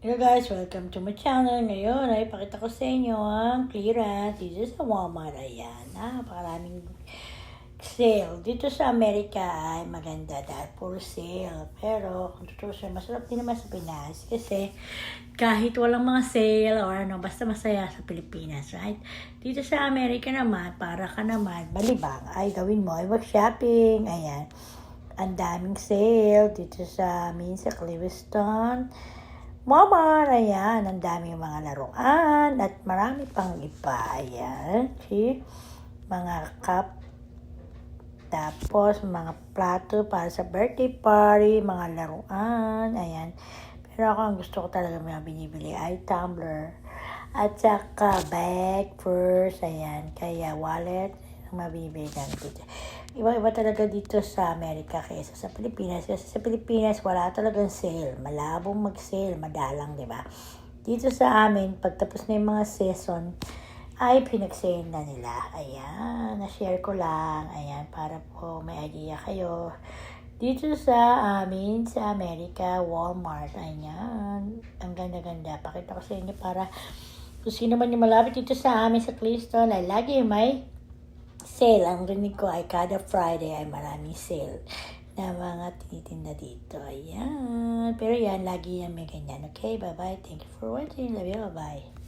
Hello guys, welcome to my channel. Ngayon ay pakita ko sa inyo ang clearance dito sa Walmart. Ayan, napakaraming sale. Dito sa Amerika ay maganda dahil puro sale. Pero kung tutusin, masarap din naman sa Pinas kasi kahit walang mga sale or ano, basta masaya sa Pilipinas, right? Dito sa Amerika naman, para ka naman, balibang, ay gawin mo, ay mag-shopping. Ayan, ang daming sale dito sa amin sa Clewiston. Mama, ayan, ang daming mga laruan at marami pang iba. Ayan, see? Mga cup, tapos mga plato para sa birthday party, mga laruan, ayan. Pero ako ang gusto ko talaga mga binibili ay tumbler. At saka bag, purse, ayan. Kaya wallet, ang mga binibili namin dito. Iba-iba talaga dito sa Amerika kaysa sa Pilipinas. Kasi sa Pilipinas, wala talagang sale. Malabong mag-sale, madalang, di ba? Dito sa amin, pagtapos na yung mga season, ay pinag-sale na nila. Ayan, na-share ko lang. Ayan, para po may idea kayo. Dito sa amin, sa Amerika, Walmart. Ayan, ang ganda-ganda. Pakita ko sa inyo para kung sino man yung malapit dito sa amin sa Clifton, ay lagi may sale. Ang rinig ko ay kada Friday ay maraming sale na mga tinitinda dito. Ayan. Pero yan, lagi yan may ganyan. Okay, bye-bye. Thank you for watching. Love you. Bye-bye.